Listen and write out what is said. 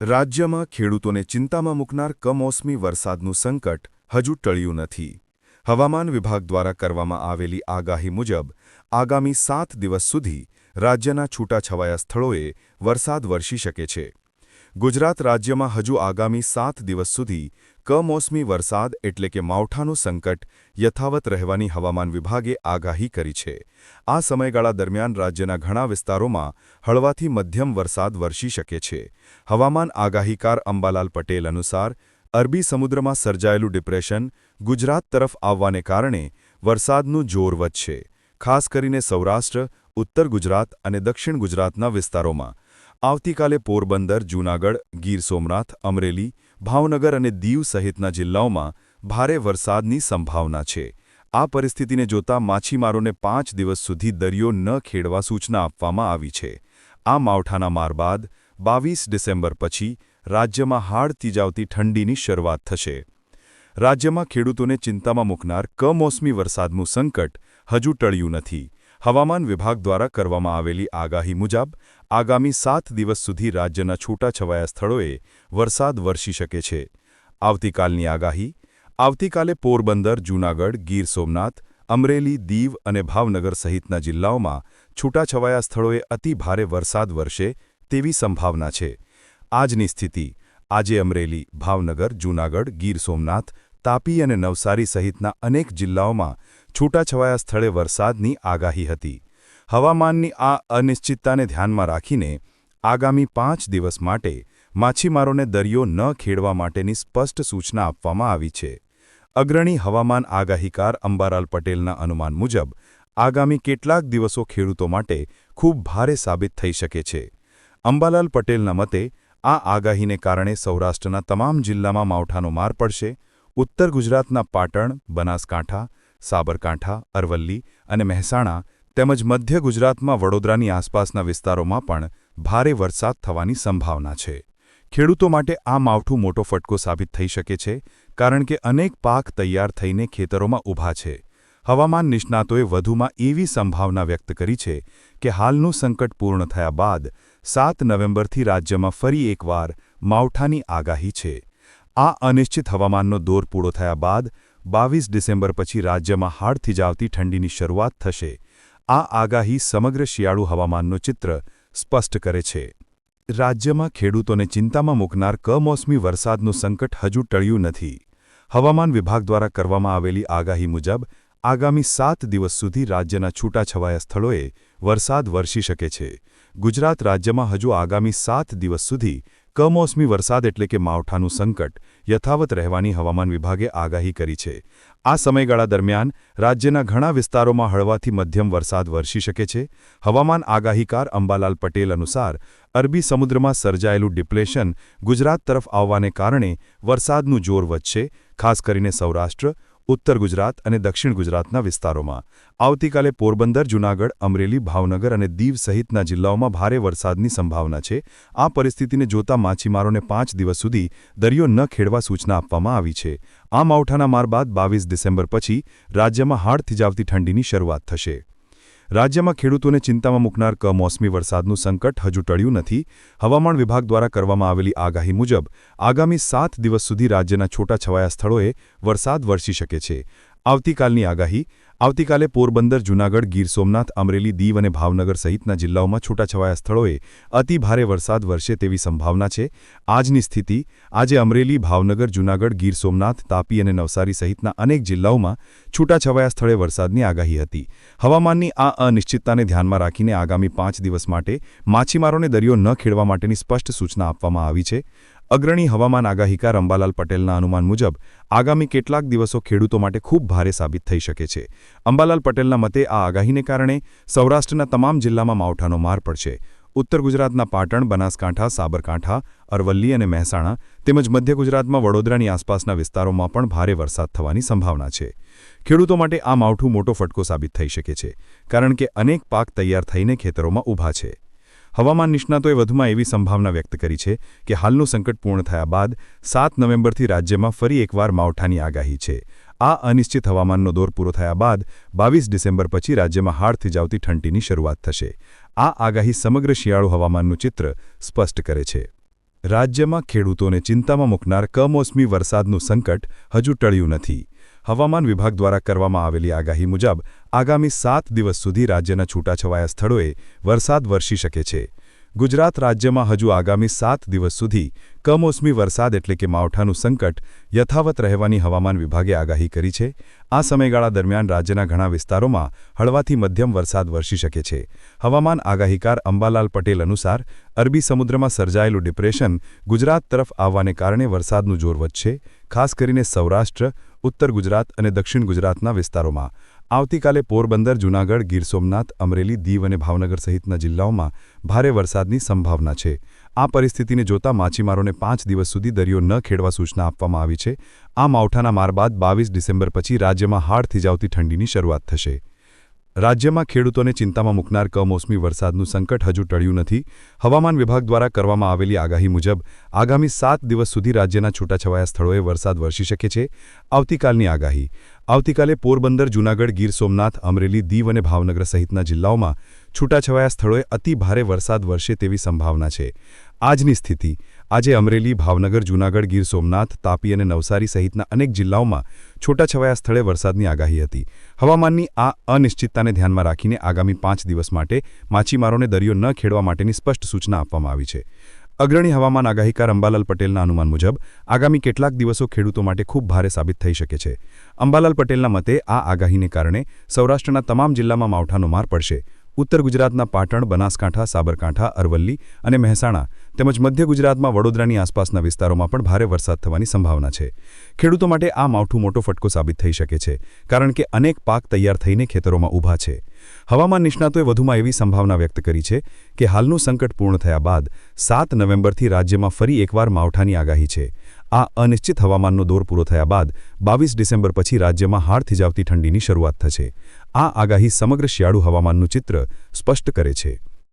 રાજ્યમાં ખેડૂતોને ચિંતામાં મૂકનાર કમોસમી વરસાદનું સંકટ હજુ ટળ્યું નથી. હવામાન વિભાગ દ્વારા કરવામાં આવેલી આગાહી મુજબ, આગામી સાત દિવસ સુધી રાજ્યના છૂટાછવાયા સ્થળોએ વરસાદ વરસી શકે છે. ગુજરાત રાજ્યમાં હજુ આગામી સાત દિવસ સુધી કમોસમી વરસાદ એટલે કે માવઠાનું સંકટ યથાવત રહેવાની હવામાન વિભાગે આગાહી કરી છે. આ સમયગાળા દરમિયાન રાજ્યના ઘણા વિસ્તારોમાં હળવાથી મધ્યમ વરસાદ વરસી શકે છે. હવામાન આગાહીકાર અંબાલાલ પટેલ અનુસાર, અરબી સમુદ્રમાં સર્જાયેલું ડિપ્રેશન ગુજરાત તરફ આવવાને કારણે વરસાદનું જોર વધશે. ખાસ કરીને સૌરાષ્ટ્ર, ઉત્તર ગુજરાત અને દક્ષિણ ગુજરાતના વિસ્તારોમાં આવતીકાલે પોરબંદર, જૂનાગઢ, ગીર સોમનાથ, અમરેલી, ભાવનગર અને દીવ સહિતના જિલ્લાઓમાં ભારે વરસાદની સંભાવના છે. આ પરિસ્થિતિને જોતા માછીમારોને પાંચ દિવસ સુધી દરિયો ન ખેડવા સૂચના આપવામાં આવી છે. આ માવઠાના માર બાદ બાવીસ ડિસેમ્બર પછી રાજ્યમાં હાડ તીજાવતી ઠંડીની શરૂઆત થશે. રાજ્યમાં ખેડૂતોને ચિંતામાં મૂકનાર કમોસમી વરસાદનું સંકટ હજુ ટળ્યું નથી. હવામાન વિભાગ દ્વારા કરવામાં આવેલી આગાહી મુજબ, આગામી સાત દિવસ સુધી રાજ્યના છૂટાછવાયા સ્થળોએ વરસાદ વરસી શકે છે. આવતીકાલની આગાહી, આવતીકાલે પોરબંદર, જૂનાગઢ, ગીર સોમનાથ, અમરેલી, દીવ અને ભાવનગર સહિતના જિલ્લાઓમાં છૂટાછવાયા સ્થળોએ અતિ ભારે વરસાદ વરસે તેવી સંભાવના છે. આજની સ્થિતિ, આજે અમરેલી, ભાવનગર, જૂનાગઢ, ગીર સોમનાથ, તાપી અને નવસારી સહિતના અનેક જિલ્લાઓમાં છૂટાછવાયા સ્થળે વરસાદની આગાહી હતી. હવામાનની આ અનિશ્ચિતતાને ધ્યાનમાં રાખીને આગામી પાંચ દિવસ માટે માછીમારોને દરિયો ન ખેડવા માટેની સ્પષ્ટ સૂચના આપવામાં આવી છે. અગ્રણી હવામાન આગાહીકાર અંબાલાલ પટેલના અનુમાન મુજબ, આગામી કેટલાક દિવસો ખેડૂતો માટે ખૂબ ભારે સાબિત થઈ શકે છે. અંબાલાલ પટેલના મતે, આ આગાહીને કારણે સૌરાષ્ટ્રના તમામ જિલ્લામાં માવઠાનો માર પડશે. ઉત્તર ગુજરાતના પાટણ, બનાસકાંઠા સાબરકાંઠા, અરવલ્લી અને મહેસાણા તેમજ મધ્ય ગુજરાતમાં વડોદરાની આસપાસના વિસ્તારોમાં પણ ભારે વરસાદ થવાની સંભાવના છે. ખેડૂતો માટે આ માવઠું મોટો ફટકો સાબિત થઈ શકે છે, કારણ કે અનેક પાક તૈયાર થઈને ખેતરોમાં ઊભા છે. હવામાન નિષ્ણાતોએ વધુમાં એવી સંભાવના વ્યક્ત કરી છે કે હાલનું સંકટ પૂર્ણ થયા બાદ સાત નવેમ્બરથી રાજ્યમાં ફરી એકવાર માવઠાની આગાહી છે. આ અનિશ્ચિત હવામાનનો દોર પૂરો થયા બાદ બાવીસ ડિસેમ્બર પછી રાજ્યમાં હાડથી જાવતી ઠંડીની શરૂઆત થશે. આ આગાહી સમગ્ર શિયાળુ હવામાનનું ચિત્ર સ્પષ્ટ કરે છે. રાજ્યમાં ખેડૂતોને ચિંતામાં મૂકનાર કમોસમી વરસાદનું સંકટ હજુ ટળ્યું નથી. હવામાન વિભાગ દ્વારા કરવામાં આવેલી આગાહી મુજબ, આગામી સાત દિવસ સુધી રાજ્યના છૂટાછવાયા સ્થળોએ વરસાદ વરસી શકે છે. ગુજરાત રાજ્યમાં હજુ આગામી સાત દિવસ સુધી કમોસમી વરસાદ એટલે કે માવઠાનું સંકટ યથાવત રહેવાની હવામાન વિભાગે આગાહી કરી છે. આ સમયગાળા દરમિયાન રાજ્યના ઘણા વિસ્તારોમાં હળવાથી મધ્યમ વરસાદ વરસી શકે છે. હવામાન આગાહીકાર અંબાલાલ પટેલ અનુસાર, અરબી સમુદ્રમાં સર્જાયેલું ડિપ્લેશન ગુજરાત તરફ આવવાને કારણે વરસાદનું જોર વધશે, ખાસ કરીને સૌરાષ્ટ્ર ઉત્તર ગુજરાત અને દક્ષિણ ગુજરાતના વિસ્તારોમાં. આવતીકાલે પોરબંદર, જૂનાગઢ, અમરેલી, ભાવનગર અને દીવ સહિતના જિલ્લાઓમાં ભારે વરસાદની સંભાવના છે. આ પરિસ્થિતિને જોતા માછીમારોને પાંચ દિવસ સુધી દરિયો ન ખેડવા સૂચના આપવામાં આવી છે. આ માવઠાના માર બાદ બાવીસ ડિસેમ્બર પછી રાજ્યમાં હાડ થીજાવતી ઠંડીની શરૂઆત થશે. રાજ્યમાં ખેડૂતોને ચિંતામાં મૂકનાર કમોસમી વરસાદનું સંકટ હજુ ટળ્યું નથી. હવામાન વિભાગ દ્વારા કરવામાં આવેલી આગાહી મુજબ આગામી સાત દિવસ સુધી રાજ્યના છૂટાછવાયા સ્થળોએ વરસાદ વરસી શકે છે. આવતીકાલની આગાહી, આવતીકાલે પોરબંદર, જૂનાગઢ, ગીર સોમનાથ, અમરેલી, દીવ અને ભાવનગર સહિતના જિલ્લાઓમાં છૂટાછવાયા સ્થળોએ અતિભારે વરસાદ વરસે તેવી સંભાવના છે. આજની સ્થિતિ, આજે અમરેલી, ભાવનગર, જૂનાગઢ, ગીર સોમનાથ, તાપી અને નવસારી સહિતના અનેક જિલ્લાઓમાં છૂટાછવાયા સ્થળે વરસાદની આગાહી હતી. હવામાનની આ અનિશ્ચિતતાને ધ્યાનમાં રાખીને આગામી પાંચ દિવસ માટે માછીમારોને દરિયો ન ખેડવા માટેની સ્પષ્ટ સૂચના આપવામાં આવી છે. અગ્રણી હવામાન આગાહીકાર અંબાલાલ પટેલના અનુમાન મુજબ, આગામી કેટલાક દિવસો ખેડૂતો માટે ખૂબ ભારે સાબિત થઈ શકે છે. અંબાલાલ પટેલના મતે આ આગાહીને કારણે સૌરાષ્ટ્રના તમામ જિલ્લામાં માવઠાનો માર પડશે. ઉત્તર ગુજરાતના પાટણ, બનાસકાંઠા, સાબરકાંઠા, અરવલ્લી અને મહેસાણા તેમજ મધ્ય ગુજરાતમાં વડોદરાની આસપાસના વિસ્તારોમાં પણ ભારે વરસાદ થવાની સંભાવના છે. ખેડૂતો માટે આ માવઠું મોટો ફટકો સાબિત થઈ શકે છે, કારણ કે અનેક પાક તૈયાર થઈને ખેતરોમાં ઊભા છે. હવામાન નિષ્ણાતોએ વધુમાં એવી સંભાવના વ્યક્ત કરી છે કે હાલનું સંકટ પૂર્ણ થયા બાદ સાત નવેમ્બરથી રાજ્યમાં ફરી એકવાર માવઠાની આગાહી છે. આ અનિશ્ચિત હવામાનનો દોર પૂરો થયા બાદ બાવીસ ડિસેમ્બર પછી રાજ્યમાં હાડ થીજાવતી ઠંડીની શરૂઆત થશે. આ આગાહી સમગ્ર શિયાળુ હવામાનનું ચિત્ર સ્પષ્ટ કરે છે. રાજ્યમાં ખેડૂતોને ચિંતામાં મૂકનાર કમોસમી વરસાદનું સંકટ હજુ ટળ્યું નથી. હવામાન વિભાગ દ્વારા કરવામાં આવેલી આગાહી મુજબ આગામી સાત દિવસ સુધી રાજ્યના છૂટાછવાયા સ્થળોએ વરસાદ વરસી શકે છે. ગુજરાત રાજ્યમાં હજુ આગામી સાત દિવસ સુધી કમોસમી વરસાદ એટલે કે માવઠાનું સંકટ યથાવત રહેવાની હવામાન વિભાગે આગાહી કરી છે. આ સમયગાળા દરમિયાન રાજ્યના ઘણા વિસ્તારોમાં હળવાથી મધ્યમ વરસાદ વરસી શકે છે. હવામાન આગાહીકાર અંબાલાલ પટેલ અનુસાર, અરબી સમુદ્રમાં સર્જાયેલું ડિપ્રેશન ગુજરાત તરફ આવવાને કારણે વરસાદનું જોર વધશે, ખાસ કરીને સૌરાષ્ટ્ર, ઉત્તર ગુજરાત અને દક્ષિણ ગુજરાતના વિસ્તારોમાં. આવતીકાલે પોરબંદર, જૂનાગઢ, ગીર સોમનાથ, અમરેલી, દીવ અને ભાવનગર સહિતના જિલ્લાઓમાં ભારે વરસાદની સંભાવના છે. આ પરિસ્થિતિને જોતા માછીમારોને પાંચ દિવસ સુધી દરિયો ન ખેડવા સૂચના આપવામાં આવી છે. આ માવઠાના માર બાદ બાવીસ ડિસેમ્બર પછી રાજ્યમાં હાડ થીજાવતી ઠંડીની શરૂઆત થશે. રાજ્યમાં ખેડૂતોને ચિંતામાં મૂકનાર કમોસમી વરસાદનું સંકટ હજુ ટળ્યું નથી. હવામાન વિભાગ દ્વારા કરવામાં આવેલી આગાહી મુજબ, આગામી સાત દિવસ સુધી રાજ્યના છૂટાછવાયા સ્થળોએ વરસાદ વરસી શકે છે. આવતીકાલની આગાહી. આવતીકાલે પોરબંદર, જૂનાગઢ, ગીર સોમનાથ, અમરેલી, દીવ અને ભાવનગર સહિતના જિલ્લાઓમાં છૂટાછવાયા સ્થળોએ અતિ ભારે વરસાદ વરસે તેવી સંભાવના છે. આજની સ્થિતિ. આજે અમરેલી, ભાવનગર, જૂનાગઢ, ગીર સોમનાથ, તાપી અને નવસારી સહિતના અનેક જિલ્લાઓમાં છૂટાછવાયા સ્થળે વરસાદની આગાહી હતી. હવામાનની આ અનિશ્ચિતતાને ધ્યાનમાં રાખીને આગામી પાંચ દિવસ માટે માછીમારોને દરિયો ન ખેડવા માટેની સ્પષ્ટ સૂચના આપવામાં આવી છે. અગ્રણી હવામાન આગાહીકાર અંબાલાલ પટેલના અનુમાન મુજબ, આગામી કેટલાક દિવસો ખેડૂતો માટે ખૂબ ભારે સાબિત થઈ શકે છે. અંબાલાલ પટેલના મતે આ આગાહીને કારણે સૌરાષ્ટ્રના તમામ જિલ્લામાં માવઠાનો માર પડશે. ઉત્તર ગુજરાતના પાટણ, બનાસકાંઠા, સાબરકાંઠા, અરવલ્લી અને મહેસાણા તેમજ મધ્ય ગુજરાતમાં વડોદરાની આસપાસના વિસ્તારોમાં પણ ભારે વરસાદ થવાની સંભાવના છે. ખેડૂતો માટે આ માવઠું મોટો ફટકો સાબિત થઈ શકે છે, કારણ કે અનેક પાક તૈયાર થઈને ખેતરોમાં ઊભા છે. હવામાન નિષ્ણાતોએ વધુમાં એવી સંભાવના વ્યક્ત કરી છે કે હાલનું સંકટ પૂર્ણ થયા બાદ સાત નવેમ્બરથી રાજ્યમાં ફરી એકવાર માવઠાની આગાહી છે. આ અનિશ્ચિત હવામાનનો દોર પૂરો થયા બાદ બાવીસ ડિસેમ્બર પછી રાજ્યમાં હાડ થીજાવતી ઠંડીની શરૂઆત થશે. આ આગાહી સમગ્ર શિયાળુ હવામાનનું ચિત્ર સ્પષ્ટ કરે છે.